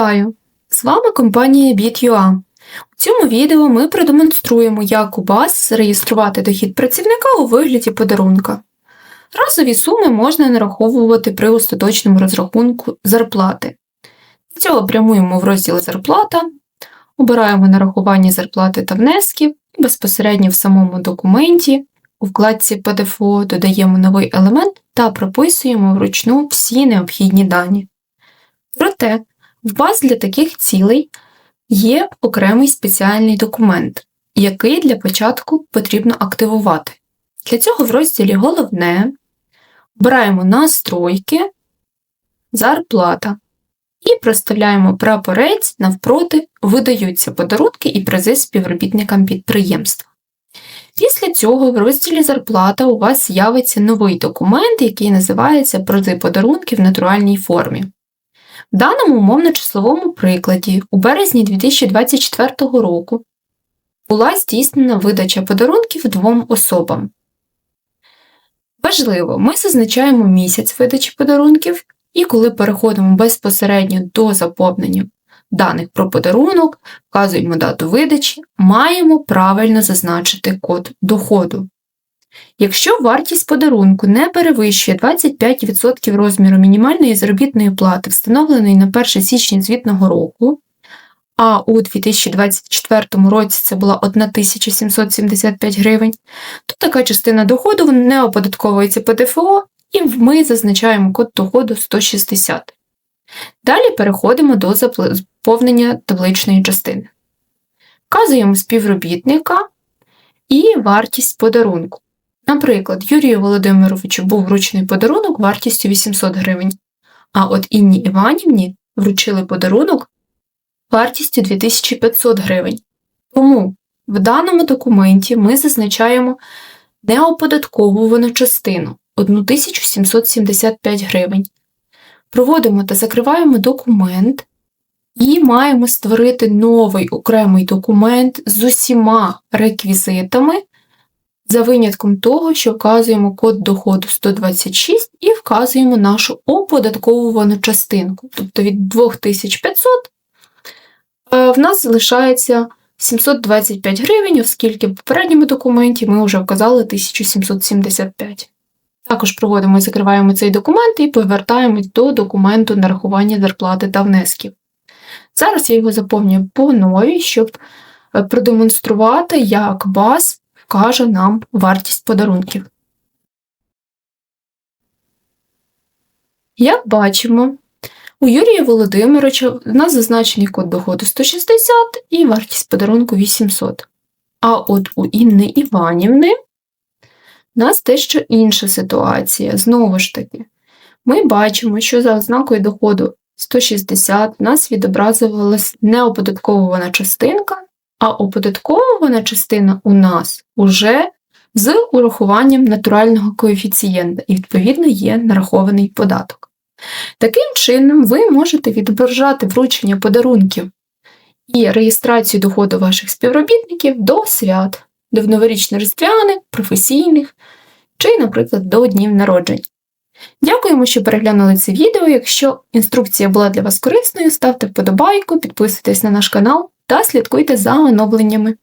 Вітаю! З вами компанія BitUA. У цьому відео ми продемонструємо, як у BAS зареєструвати дохід працівника у вигляді подарунка. Разові суми можна нараховувати при остаточному розрахунку зарплати. Для цього прямуємо в розділ Зарплата, обираємо нарахування зарплати та внесків і безпосередньо в самому документі у вкладці ПДФО додаємо новий елемент та прописуємо вручну всі необхідні дані. Проте, в баз для таких цілей є окремий спеціальний документ, який для початку потрібно активувати. Для цього в розділі Головне обираємо настройки, зарплата і проставляємо прапорець навпроти видаються подарунки і призи співробітникам підприємства. Після цього в розділі Зарплата у вас з'явиться новий документ, який називається Призи подарунки в натуральній формі. В даному умовно-числовому прикладі у березні 2024 року була здійснена видача подарунків двом особам. Важливо, ми зазначаємо місяць видачі подарунків, і коли переходимо безпосередньо до заповнення даних про подарунок, вказуємо дату видачі, маємо правильно зазначити код доходу. Якщо вартість подарунку не перевищує 25% розміру мінімальної заробітної плати, встановленої на 1 січня звітного року, а у 2024 році це була 1775 гривень, то така частина доходу не оподатковується ПДФО, і ми зазначаємо код доходу 160. Далі переходимо до заповнення табличної частини. Вказуємо співробітника і вартість подарунку. Наприклад, Юрію Володимировичу був вручений подарунок вартістю 800 гривень, а от Інні Іванівні вручили подарунок вартістю 2500 гривень. Тому в даному документі ми зазначаємо неоподатковувану частину 1775 гривень. Проводимо та закриваємо документ і маємо створити новий окремий документ з усіма реквізитами за винятком того, що вказуємо код доходу 126 і вказуємо нашу оподатковувану частинку. Тобто від 2500 в нас залишається 725 гривень, оскільки в попередньому документі ми вже вказали 1775. Також проводимо і закриваємо цей документ і повертаємось до документу нарахування зарплати та внесків. Зараз я його заповнюю по новій, щоб продемонструвати, як баз вкаже нам вартість подарунків. Як бачимо, у Юрія Володимировича у нас зазначений код доходу 160 і вартість подарунку 800. А от у Інни Іванівни у нас дещо інша ситуація. Знову ж таки, ми бачимо, що за ознакою доходу 160 у нас відобразувалась неоподатковувана частинка а оподатковувана частина у нас уже з урахуванням натурального коефіцієнта, і, відповідно, є нарахований податок. Таким чином, ви можете відображати вручення подарунків і реєстрацію доходу ваших співробітників до свят, до новорічно-різдвяних, професійних чи, наприклад, до днів народжень. Дякуємо, що переглянули це відео. Якщо інструкція була для вас корисною, ставте вподобайку, підписуйтесь на наш канал та слідкуйте за оновленнями.